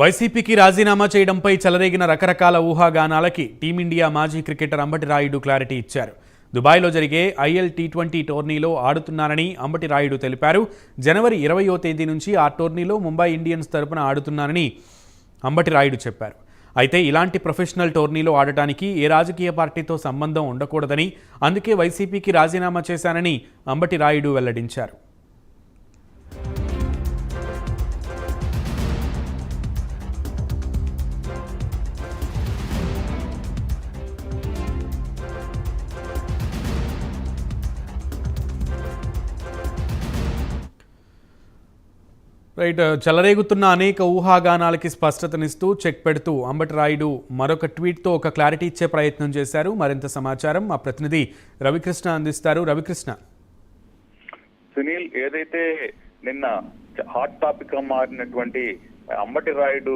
వైసీపీకి రాజీనామా చేయడంపై చెలరేగిన రకరకాల ఊహాగానాలకి టీమిండియా మాజీ క్రికెటర్ అంబటి రాయుడు క్లారిటీ ఇచ్చారు. దుబాయ్లో జరిగే ఐఎల్ టీ ట్వంటీ టోర్నీలో ఆడుతున్నానని అంబటి రాయుడు తెలిపారు. జనవరి ఇరవయో తేదీ నుంచి ఆ టోర్నీలో ముంబై ఇండియన్స్ తరపున ఆడుతున్నానని అంబటి రాయుడు చెప్పారు. అయితే ఇలాంటి ప్రొఫెషనల్ టోర్నీలో ఆడటానికి ఏ రాజకీయ పార్టీతో సంబంధం ఉండకూడదని అందుకే వైసీపీకి రాజీనామా చేశానని అంబటి రాయుడు వెల్లడించారు. రైట్ చెలరేగుతున్న అనేక ఊహాగానాలకి స్పష్టతనిస్తూ చెక్ పెడుతూ అంబటి రాయుడు మరొక ట్వీట్తో ఒక క్లారిటీ ఇచ్చే ప్రయత్నం చేశారు. మరింత సమాచారం మా ప్రతినిధి రవికృష్ణ అందిస్తారు. రవికృష్ణ. సునీల్ ఏదైతే నిన్న హాట్ టాపిక్గా మారినటువంటి అంబటి రాయుడు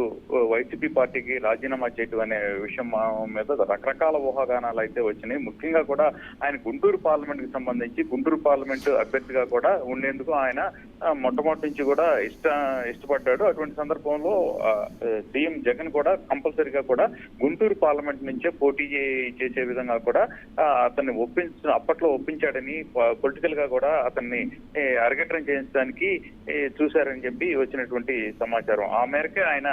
వైసీపీ పార్టీకి రాజీనామా చేయటం అనే విషయం మీద రకరకాల ఊహాగానాలు అయితే వచ్చినాయి. ముఖ్యంగా కూడా ఆయన గుంటూరు పార్లమెంట్కి సంబంధించి గుంటూరు పార్లమెంట్ అభ్యర్థిగా కూడా ఉండేందుకు ఆయన మొట్టమొదటి నుంచి కూడా ఇష్ట ఇష్టపడ్డాడు. అటువంటి సందర్భంలో సీఎం జగన్ కూడా కంపల్సరీగా కూడా గుంటూరు పార్లమెంట్ నుంచే పోటీ చేసే విధంగా కూడా అతన్ని ఒప్పించ అప్పట్లో ఒప్పించాడని పొలిటికల్గా కూడా అతన్ని అరగటం చేయించడానికి చూశారని చెప్పి వచ్చినటువంటి సమాచారం. ఆ మేరకే ఆయన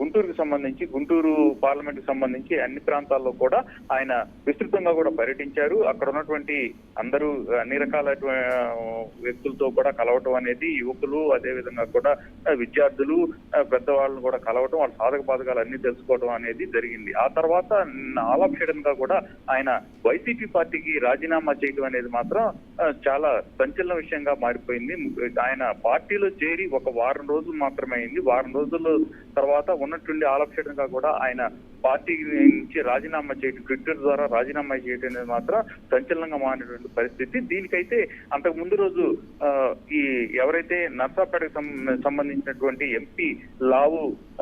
గుంటూరుకు సంబంధించి గుంటూరు పార్లమెంట్కు సంబంధించి అన్ని ప్రాంతాల్లో కూడా ఆయన విస్తృతంగా కూడా పర్యటించారు. అక్కడ ఉన్నటువంటి అందరూ అన్ని రకాల వ్యక్తులతో కూడా కలవటం అనేది యువకులు అదే విధంగా కూడా విద్యార్థులు పెద్దవాళ్ళను కూడా కలవటం వాళ్ళ సాధక బాధకాలు అన్ని తెలుసుకోవడం అనేది జరిగింది. ఆ తర్వాత ఆలాప్షేడన్ కూడా ఆయన వైసీపీ పార్టీకి రాజీనామా చేయడం అనేది మాత్రం చాలా సంచలన విషయంగా మారిపోయింది. ఆయన పార్టీలో చేరి ఒక వారం రోజులు మాత్రమే అయింది. వారం రోజుల తర్వాత ఉన్నట్టుండి ఆలక్ష్యంగా గా కూడా ఆయన పార్టీ నుంచి రాజీనామా చేయడం ట్విట్టర్ ద్వారా రాజీనామా చేయడం అనేది మాత్రం సంచలనంగా మారినటువంటి పరిస్థితి. దీనికైతే అంతకు ముందు రోజు ఆ, ఈ ఎవరైతే నర్సాపేటకు సంబంధించినటువంటి ఎంపీ లావు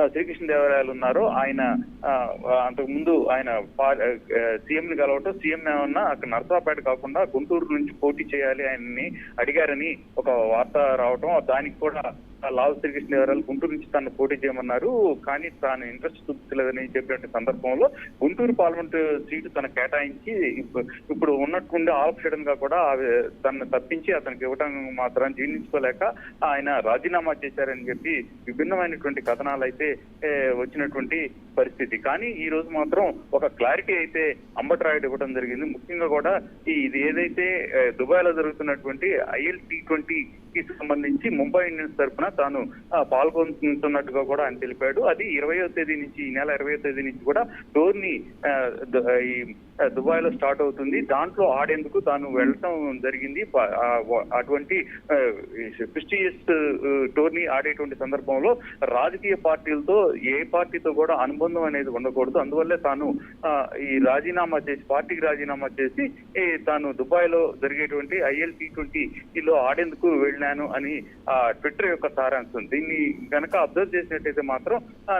శ్రీకృష్ణదేవరాయలు ఉన్నారో ఆయన ఆ, అంతకు ముందు ఆయన సీఎం ని కలవటం సీఎం ఏమన్నా అక్కడ నర్సాపేట కాకుండా గుంటూరు నుంచి పోటీ చేయాలి ఆయన్ని అడిగారని ఒక వార్త రావటం దానికి కూడా లాల్ శ్రీకృష్ణ వివరాలు గుంటూరు నుంచి తను పోటీ చేయమన్నారు. కానీ తాను ఇంట్రెస్ట్ చూపించలేదని చెప్పినటువంటి సందర్భంలో గుంటూరు పార్లమెంట్ సీటు తన కేటాయించి ఇప్పుడు ఉన్నట్టుండి ఆఫ్ చేయడంగా కూడా తనను తప్పించి అతనికి ఇవ్వడం మాత్రం జీర్ణించుకోలేక ఆయన రాజీనామా చేశారని చెప్పి విభిన్నమైనటువంటి కథనాలు అయితే వచ్చినటువంటి పరిస్థితి. కానీ ఈ రోజు మాత్రం ఒక క్లారిటీ అయితే అంబట్రాయుడు ఇవ్వడం జరిగింది. ముఖ్యంగా కూడా ఇది ఏదైతే దుబాయ్లో జరుగుతున్నటువంటి ఐఎల్ టీ ట్వంటీ కి సంబంధించి ముంబై ఇండియన్స్ తరఫున తాను ఆ, పాల్గొంటున్నట్టుగా కూడా ఆయన తెలిపాడు. అది ఇరవయో తేదీ నుంచి ఈ నెల ఇరవయో తేదీ నుంచి కూడా టోర్ని ఆ, ఈ దుబాయ్లో స్టార్ట్ అవుతుంది. దాంట్లో ఆడేందుకు తాను వెళ్ళటం జరిగింది. అటువంటి ప్రెస్టీజియస్ టోర్నీ ఆడేటువంటి సందర్భంలో రాజకీయ పార్టీలతో ఏ పార్టీతో కూడా అనుబంధం అనేది ఉండకూడదు. అందువల్లే తాను ఆ, ఈ రాజీనామా చేసి పార్టీకి రాజీనామా చేసి తాను దుబాయ్లో జరిగేటువంటి ఐఎల్ టీ ట్వంటీ లో ఆడేందుకు వెళ్ళాను అని ఆ ట్విట్టర్ యొక్క సారాంశం. దీన్ని గనక అబ్జర్వ్ చేసినట్టయితే మాత్రం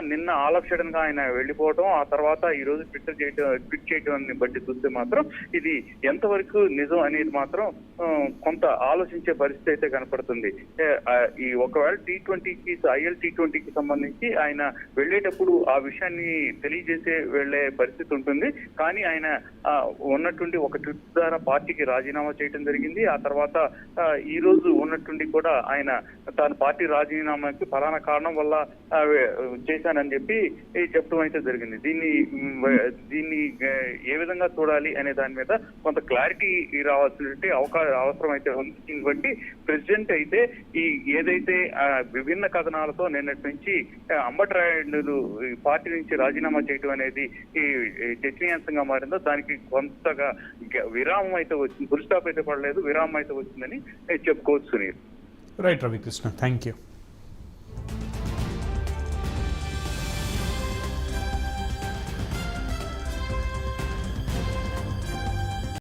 నిన్న ఆలక్షణంగా ఆయన వెళ్ళిపోవడం ఆ తర్వాత ఈ రోజు ట్విట్టర్ చేయడం ట్వీట్ చేయడం బట్టి చూస్తే మాత్రం ఇది ఎంతవరకు నిజం అనేది మాత్రం కొంత ఆలోచించే పరిస్థితి అయితే కనపడుతుంది. ఈ ఒకవేళ టీ ట్వంటీకి ఐఎల్ టీ ట్వంటీకి సంబంధించి ఆయన వెళ్ళేటప్పుడు ఆ విషయాన్ని తెలియజేసే వెళ్ళే పరిస్థితి ఉంటుంది. కానీ ఆయన ఆ, ఉన్నటువంటి ఒక ట్విట్ ద్వారా పార్టీకి రాజీనామా చేయడం జరిగింది. ఆ తర్వాత ఈ రోజు ఉన్నట్టుండి కూడా ఆయన తాను పార్టీ రాజీనామాకి ఫలానా కారణం వల్ల చేశానని చెప్పి చెప్పడం అయితే జరిగింది. దీన్ని దీన్ని ఏ విధంగా చూడాలి అనే దాని మీద కొంత క్లారిటీ రావాల్సినటువంటి అవకాశం అవసరం అయితే ఉంది. దీన్ని బట్టి ప్రెసిడెంట్ అయితే ఈ ఏదైతే విభిన్న కథనాలతో నిన్నటి నుంచి అంబటరాయుడు ఈ పార్టీ నుంచి రాజీనామా చేయడం అనేది ఈ చర్చనీయాంశంగా మారిందో దానికి కొంతగా విరామం అయితే వచ్చింది. ఫుల్ స్టాప్ అయితే పడలేదు విరామం అయితే వచ్చిందని చెప్పుకోవచ్చు Sunil. Right Ravikrishna thank you